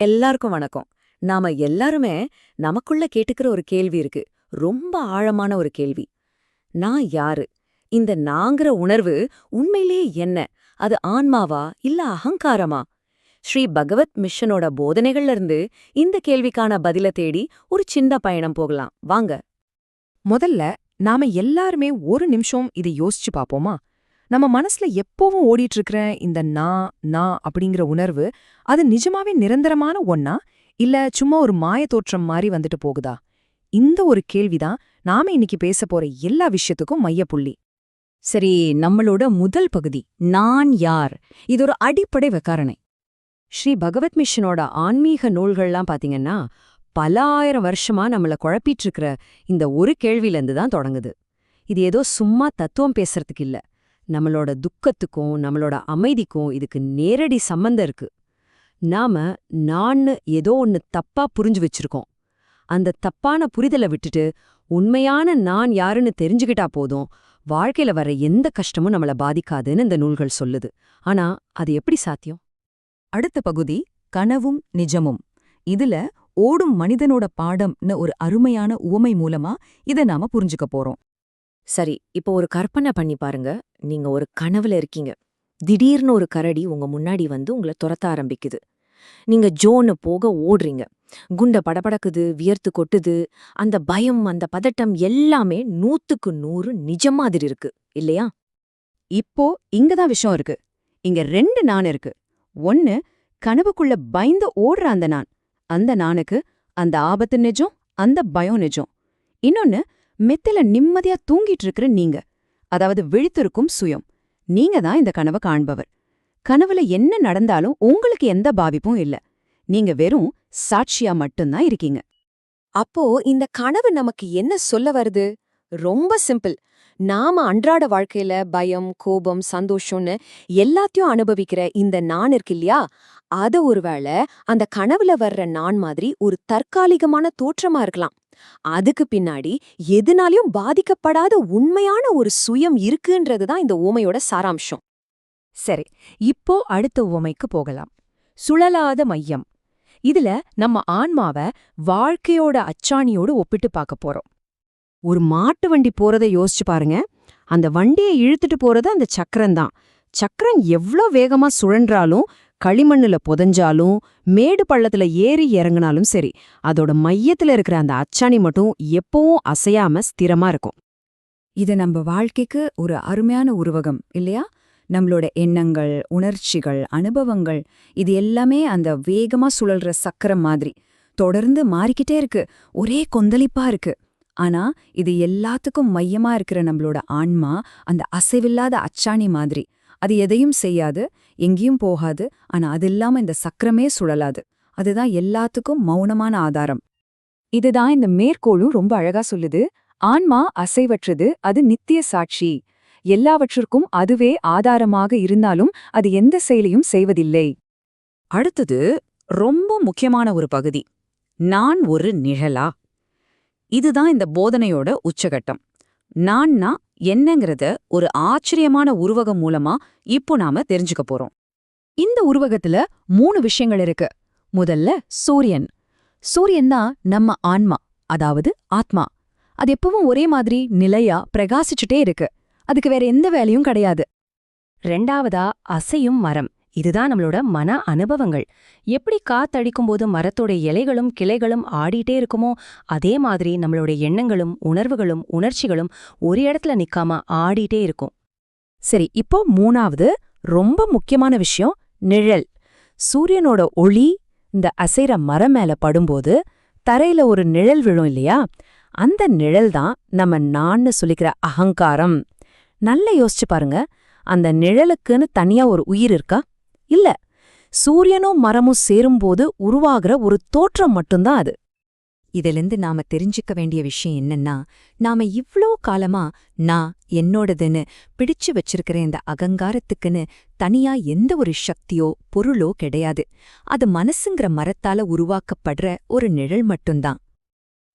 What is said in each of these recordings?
எல்லாருக்கும் வணக்கம். நாம எல்லாருமே நமக்குள்ள கேட்டுக்கிற ஒரு கேள்வி இருக்கு. ரொம்ப ஆழமான ஒரு கேள்வி. நான் யாரு? இந்த நாங்கிற உணர்வு உண்மையிலேயே என்ன? அது ஆன்மாவா இல்ல அகங்காரமா? ஸ்ரீ பகவத் மிஷனோட போதனைகள்ல இருந்து இந்த கேள்விக்கான பதில தேடி ஒரு சின்ன பயணம் போகலாம். வாங்க. முதல்ல நாம எல்லாருமே ஒரு நிமிஷம் இதை யோசிச்சு பாப்போமா? நம்ம மனசுல எப்பவும் ஓடிட்டு இருக்கிற இந்த நான் நான் அப்படிங்கிற உணர்வு அது நிஜமாவே நிரந்தரமான ஒன்னா இல்ல சும்மா ஒரு மாய தோற்றம் மாதிரி வந்துட்டு போகுதா? இந்த ஒரு கேள்விதான் நாம இன்னைக்கு பேச போற எல்லா விஷயத்துக்கும் மையப்புள்ளி. சரி நம்மளோட முதல் பகுதி நான் யார்? இது ஒரு அடிப்படை விகாரணை. ஸ்ரீ பகவத் மிஷனோட ஆன்மீக நூல்கள்லாம் பாத்தீங்கன்னா பல ஆயிரம் வருஷமா நம்மள குழப்பிட்டு இருக்கிற இந்த ஒரு கேள்வியிலேருந்து தான் தொடங்குது. இது ஏதோ சும்மா தத்துவம் பேசுறதுக்கு இல்ல. நம்மளோட துக்கத்துக்கும் நம்மளோட அமைதிக்கும் இதுக்கு நேரடி சம்பந்தம் இருக்கு. நாம நான்னு ஏதோ ஒன்னு தப்பா புரிஞ்சு வச்சிருக்கோம். அந்த தப்பான புரிதலை விட்டுட்டு உண்மையான நான் யாருன்னு தெரிஞ்சுக்கிட்டா போதும் வாழ்க்கையில வர எந்த கஷ்டமும் நம்மள பாதிக்காதுன்னு இந்த நூல்கள் சொல்லுது. ஆனா அது எப்படி சாத்தியம்? அடுத்த பகுதி கனவும் நிஜமும். இதுல ஓடும் மனிதனோட பாடம்னு ஒரு அருமையான உவமை மூலமா இத நாம புரிஞ்சுக்க போறோம். சரி இப்போ ஒரு கற்பனை பண்ணி பாருங்க. நீங்க ஒரு கனவுல இருக்கீங்க. திடீர்னு ஒரு கரடி உங்க முன்னாடி வந்து உங்களை துரத்த ஆரம்பிக்குது. நீங்க ஜோன்னு போக ஓடுறீங்க. குண்ட படபடக்குது வியர்த்து கொட்டுது. அந்த பயம் அந்த பதட்டம் எல்லாமே நூத்துக்கு நூறு நிஜ மாதிரி இருக்கு. இல்லையா? இப்போ இங்கதான் விஷயம் இருக்கு. இங்க ரெண்டு நான் இருக்கு. ஒன்னு கனவுக்குள்ள பயந்து ஓடுற அந்த நான். அந்த நானுக்கு அந்த ஆபத்து நிஜம் அந்த பயம் நிஜம். இன்னொன்னு மெத்தில நிம்மதியா தூங்கிட்டு இருக்கிற நீங்க. அதாவது விழித்திருக்கும் சுயம். நீங்க தான் இந்த கனவை காண்பவர். கனவுல என்ன நடந்தாலும் உங்களுக்கு எந்த பாதிப்பும் இல்ல. நீங்க வெறும் சாட்சியா மட்டும்தான் இருக்கீங்க. அப்போ இந்த கனவு நமக்கு என்ன சொல்ல வருது? ரொம்ப சிம்பிள். நாம அன்றாட வாழ்க்கையில பயம் கோபம் சந்தோஷம்னு எல்லாத்தையும் அனுபவிக்கிற இந்த நான் இருக்கு இல்லையா? அத ஒருவேளை அந்த கனவுல வர்ற நான் மாதிரி ஒரு தற்காலிகமான தோற்றமா இருக்கலாம். அதுக்கு பின்னாடி எதுனாலையும் பாதிக்கப்படாத உண்மையான ஒரு சுயம் இருக்குன்றது தான் இந்த ஓமையோட சாராம்சம். சரி இப்போ அடுத்த உவமைக்கு போகலாம். சுழலாத மையம். இதுல நம்ம ஆன்மாவ வாழ்க்கையோட அச்சாணியோடு ஒப்பிட்டு பார்க்க போறோம். ஒரு மாட்டு வண்டி போறதை யோசிச்சு பாருங்க. அந்த வண்டியை இழுத்துட்டு போறது அந்த சக்கரம் தான் சக்கரம் எவ்ளோ வேகமா சுழன்றாலும் களிமண்ணுல புதஞ்சாலும் மேடு பள்ளத்துல ஏறி இறங்குனாலும் சரி அதோட மையத்துல இருக்கிற அந்த அச்சாணி மட்டும் எப்பவும் அசையாம ஸ்திரமா இருக்கும். இது நம்ம வாழ்க்கைக்கு ஒரு அருமையான உருவகம் இல்லையா? நம்மளோட எண்ணங்கள் உணர்ச்சிகள் அனுபவங்கள் இது எல்லாமே அந்த வேகமா சுழல்ற சக்கரம் மாதிரி. தொடர்ந்து மாறிக்கிட்டே இருக்கு ஒரே கொந்தளிப்பா இருக்கு. ஆனா இது எல்லாத்துக்கும் மையமா இருக்கிற நம்மளோட ஆன்மா அந்த அசைவில்லாத அச்சாணி மாதிரி. அது எதையும் செய்யாது எங்கேயும் போகாது ஆனா அது இல்லாம இந்த சக்கரமே சுழலாது. அதுதான் எல்லாத்துக்கும் மௌனமான ஆதாரம். இதுதான் இந்த மேற்கோளும் ரொம்ப அழகா சொல்லுது ஆன்மா அசைவற்றது அது நித்திய சாட்சி. எல்லாவற்றிற்கும் அதுவே ஆதாரமாக இருந்தாலும் அது எந்த செயலையும் செய்வதில்லை. அடுத்தது ரொம்ப முக்கியமான ஒரு பகுதி நான் ஒரு நிழலா? இதுதான் இந்த போதனையோட உச்சகட்டம். நான்னா என்னங்கிறத ஒரு ஆச்சரியமான உருவகம் மூலமா இப்போ நாம தெரிஞ்சுக்க போறோம். இந்த உருவகத்துல மூணு விஷயங்கள் இருக்கு. முதல்ல சூரியன். சூரியன் தான் நம்ம ஆன்மா அதாவது ஆத்மா. அது எப்பவும் ஒரே மாதிரி நிலையா பிரகாசிச்சுட்டே இருக்கு. அதுக்கு வேற எந்த வேலையும் கிடையாது. ரெண்டாவதா அசையும் மரம். இதுதான் நம்மளோட மன அனுபவங்கள். எப்படி காத்தடிக்கும் போது மரத்தோட இலைகளும் கிளைகளும் ஆடிட்டே இருக்குமோ அதே மாதிரி நம்மளோட எண்ணங்களும் உணர்வுகளும் உணர்ச்சிகளும் ஒரு இடத்துல நிக்காம ஆடிட்டே இருக்கும். சரி இப்போ மூணாவது ரொம்ப முக்கியமான விஷயம் நிழல். சூரியனோட ஒளி இந்த அசைற மரம் மேல படும்போது தரையில ஒரு நிழல் விழும் இல்லையா? அந்த நிழல் தான் நம்ம நான்னு சொல்லிக்கிற அகங்காரம். நல்லா யோசிச்சு பாருங்க. அந்த நிழலுக்குன்னு தனியா ஒரு உயிர் இருக்கா? இல்ல சூரியனும் மரமும் சேரும்போது உருவாகிற ஒரு தோற்றம் மட்டும்தான் அது. இதிலிருந்து நாம தெரிஞ்சுக்க வேண்டிய விஷயம் என்னன்னா நாம இவ்ளோ காலமா நான் என்னோடதுன்னு பிடிச்சு வச்சிருக்கிற இந்த அகங்காரத்துக்குன்னு தனியா எந்த ஒரு சக்தியோ பொருளோ கிடையாது. அது மனசுங்கிற மரத்தால உருவாக்கப்படுற ஒரு நிழல் மட்டும்தான்.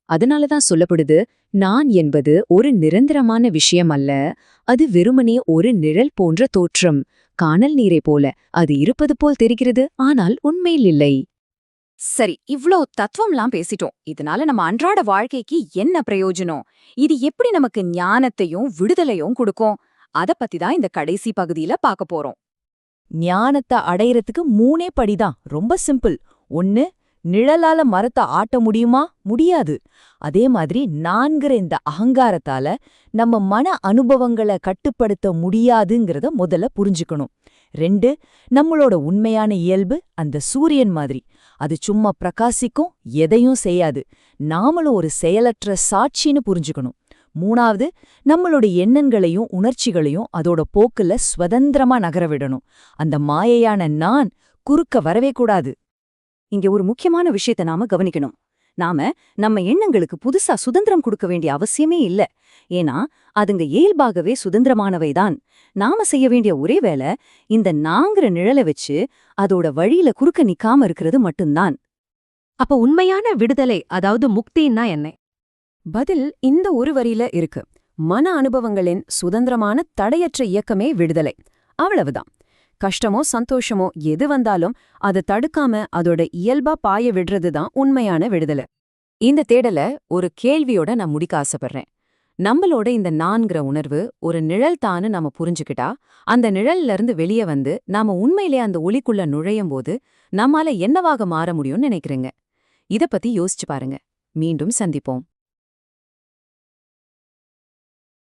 அதனாலதான் சொல்லப்படுது நான் என்பது ஒரு நிரந்தரமான விஷயம் அல்ல அது வெறுமனே ஒரு நிழல் போன்ற தோற்றம். காணல் நீரை போல. அது இருப்பது போல் தெரிகிறது ஆனால் உண்மையில் இல்லை. சரி இவ்ளோ தத்துவம்லாம் பேசிட்டோம். இதனால நம்ம அன்றாட வாழ்க்கைக்கு என்ன பிரயோஜனம்? இது எப்படி நமக்கு ஞானத்தையும் விடுதலையும் கொடுக்கும்? அத பத்தி தான் இந்த கடைசி பகுதியில பார்க்க போறோம். ஞானத்தை அடையறதுக்கு மூணே படிதான். ரொம்ப சிம்பிள். ஒன்னு நிழலால மரத்தை ஆட்ட முடியுமா? முடியாது. அதே மாதிரி நான்கிற இந்த அகங்காரத்தால நம்ம மன அனுபவங்களை கட்டுப்படுத்த முடியாதுங்கிறத முதல்ல புரிஞ்சுக்கணும். ரெண்டு நம்மளோட உண்மையான இயல்பு அந்த சூரியன் மாதிரி. அது சும்மா பிரகாசிக்கும் எதையும் செய்யாது. நாமளும் ஒரு செயலற்ற சாட்சின்னு புரிஞ்சுக்கணும். மூணாவது நம்மளோட எண்ணங்களையும் உணர்ச்சிகளையும் அதோட போக்குல சுதந்திரமா நகர விடணும். அந்த மாயையான நான் குறுக்க வரவே கூடாது. இங்க ஒரு முக்கியமான விஷயத்த நாம கவனிக்கணும். நாம நம்ம எண்ணங்களுக்கு புதுசா சுதந்திரம் கொடுக்க வேண்டிய அவசியமே இல்ல. ஏன்னா அதுங்க இயல்பாகவே சுதந்திரமானவைதான் நாம செய்ய வேண்டிய ஒரே வேலை இந்த நாங்கிற நிழலை வச்சு அதோட வழியில குறுக்க நிக்காம இருக்கிறது மட்டும்தான். அப்ப உண்மையான விடுதலை அதாவது முக்தின்னா என்ன? பதில் இந்த ஒரு வரியில இருக்கு. மன அனுபவங்களின் சுதந்திரமான தடையற்ற இயக்கமே விடுதலை. அவ்வளவுதான். கஷ்டமோ சந்தோஷமோ எது வந்தாலும் அதை தடுக்காம அதோட இயல்பா பாய விடுறது தான் உண்மையான விடுதலை. இந்த தேடல ஒரு கேள்வியோட நான் முடிக்க ஆசைப்படுறேன். நம்மளோட இந்த நான்கிற உணர்வு ஒரு நிழல் தான்னு நாம புரிஞ்சுக்கிட்டா அந்த நிழல்ல இருந்து வெளியே வந்து நாம உண்மையிலே அந்த ஒளிக்குள்ள நுழையும் போது நம்மால என்னவாக மாற முடியும்னு நினைக்கிறேங்க? இத பத்தி யோசிச்சு பாருங்க. மீண்டும் சந்திப்போம்.